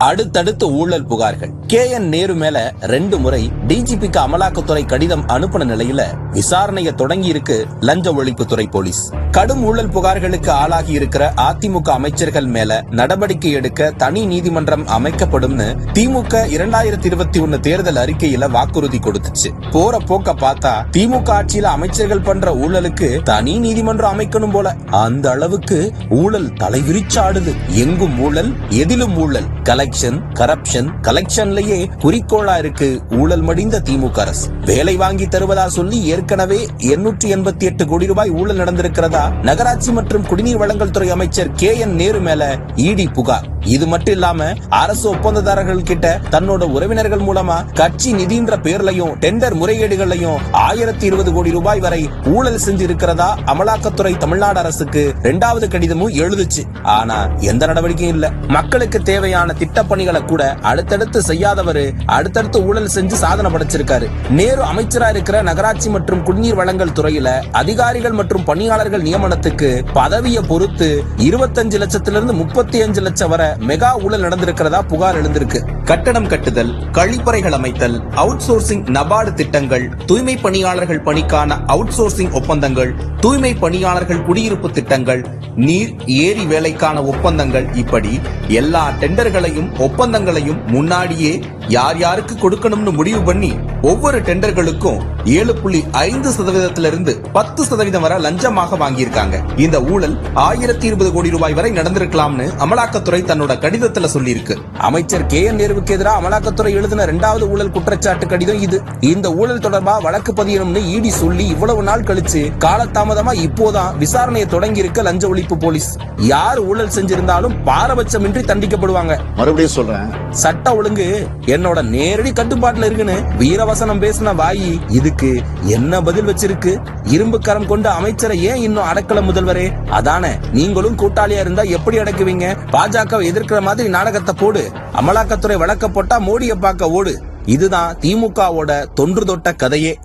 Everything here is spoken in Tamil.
அடுத்தடுத்து ஊழல் புகார்கள். கே என் நேரு மேல ரெண்டு முறை டிஜிபிக்கு அமலாக்கத்துறை கடிதம் அனுப்பின நிலையில விசாரணையை தொடங்கி இருக்கு லஞ்ச ஒழிப்புத்துறை போலீஸ். கடும் ஊழல் புகார்களுக்கு ஆளாகி இருக்கிற அதிமுக அமைச்சர்கள் மேல நடவடிக்கை எடுக்க தனி நீதிமன்றம் அமைக்கப்படும்னு திமுக இரண்டாயிரத்தி இருபத்தி ஒன்னு தேர்தல் அறிக்கையில வாக்குறுதி கொடுத்துச்சு. போற போக்க பார்த்தா திமுக ஆட்சியில அமைச்சர்கள் பண்ற ஊழலுக்கு தனி நீதிமன்றம் அமைக்கணும் போல. அந்த அளவுக்கு ஊழல் தலைவிரிச்சாடுது. எங்கும் ஊழல் எதிலும் ஊழல். கலெக்ஷன் கரப்ஷன் கலெக்ஷன்லயே குறிக்கோளா இருக்கு ஊழல் மடிந்த திமுக அரசு. வேலை வாங்கி தருவதா சொல்லி ஏற்கனவே எண்ணூற்றி எண்பத்தி எட்டு கோடி ரூபாய் ஊழல் நடந்திருக்கிறதா நகராட்சி மற்றும் குடிநீர் வழங்கல் துறை அமைச்சர் கே என் நேரு மேல இடி புகார். இது மட்டும் இல்லாம அரசு ஒப்பந்ததாரர்கள் கிட்ட தன்னோட உறவினர்கள் மூலமா கட்சி நிதின்ற பேர்லையும் டெண்டர் முறைகேடுகளையும் ஆயிரத்தி இருபது கோடி ரூபாய் வரை ஊழல் செஞ்சு இருக்கிறதா அமலாக்கத்துறை தமிழ்நாடு அரசுக்கு இரண்டாவது கடிதமும் எழுதுச்சு. ஆனா எந்த நடவடிக்கையும் இல்ல. மக்களுக்கு தேவையான திட்டப்பணிகளை கூட அடுத்தடுத்து செய்யாதவரு அடுத்தடுத்து ஊழல் செஞ்சு சாதனை படைச்சிருக்காரு. நேரு அமைச்சரா இருக்கிற நகராட்சி மற்றும் குடிநீர் வழங்கல் துறையில அதிகாரிகள் மற்றும் பணியாளர்கள் நியமனத்துக்கு பதவியை பொறுத்து இருபத்தஞ்சு லட்சத்திலிருந்து முப்பத்தி அஞ்சு லட்சம் வரை மெகா ஊழல் நடந்திருக்கிறதா புகார் எழுந்திருக்கு. கட்டடம் கட்டுதல் கழிப்பறைகள் அமைத்தல் அவுட் சோர்சிங் நபார்டு திட்டங்கள் தூய்மை பணியாளர்கள் பணிக்கான அவுட் சோர்சிங் ஒப்பந்தங்கள் தூய்மை பணியாளர்கள் குடியிருப்பு திட்டங்கள் நீர் ஏரி வேலைக்கான ஒப்பந்தங்கள் இப்படி எல்லா டெண்டர்களையும் ஒப்பந்தங்களையும் முன்னாடியே யார் யாருக்கு கொடுக்கணும்னு முடிவு பண்ணி ஒவ்வொரு டெண்டர்களுக்கும் ஏழு புள்ளி ஐந்து சதவீதத்திலிருந்து பத்து சதவீதம் வரை லஞ்சமாக வாங்கியிருக்காங்க. இந்த ஊழல் ஆயிரத்தி இருபது கோடி ரூபாய் வரை நடந்திருக்கலாம்னு அமலாக்கத்துறை தன்னோட கடிதத்துல சொல்லியிருக்கு. அமைச்சர் கே என் நேருவுக்கு எதிராக அமலாக்கத்துறை எழுதின இரண்டாவது ஊழல் குற்றச்சாட்டு கடிதம் இது. இந்த ஊழல் தொடர்பா வழக்கு பதியணும்னு இடி சொல்லி இவ்வளவு நாள் கழிச்சு காலதாமதமா இப்போதான் விசாரணையை தொடங்கி இருக்க லஞ்ச ஒழிப்பு போலீஸ். யார் ஊழல் செஞ்சிருந்தாலும் பாரபட்சமின்றி தண்டிக்கப்படுவாங்க. மறுபடியும் சொல்றேன். சட்ட ஒழுங்கு என்னோட நேரடி கட்டுப்பாட்டுல இருக்குன்னு வீரவசனம் பேசின வாயி இதுக்கு என்ன பதில் வச்சிருக்கு? இரும்பு கரம் கொண்ட அமைச்சரை ஏன் இன்னும் அடக்கல முதல்வரே? அதானே நீங்களும் கூட்டாளியா இருந்தா எப்படி அடக்குவீங்க? பாஜக எதிர்க்கிற மாதிரி நாடகத்தை போடு. அமலாக்கத்துறை வழக்க போட்டா மோடியை பார்க்க ஓடு. இதுதான் திமுகவோட தொன்று தொட்ட கதையே.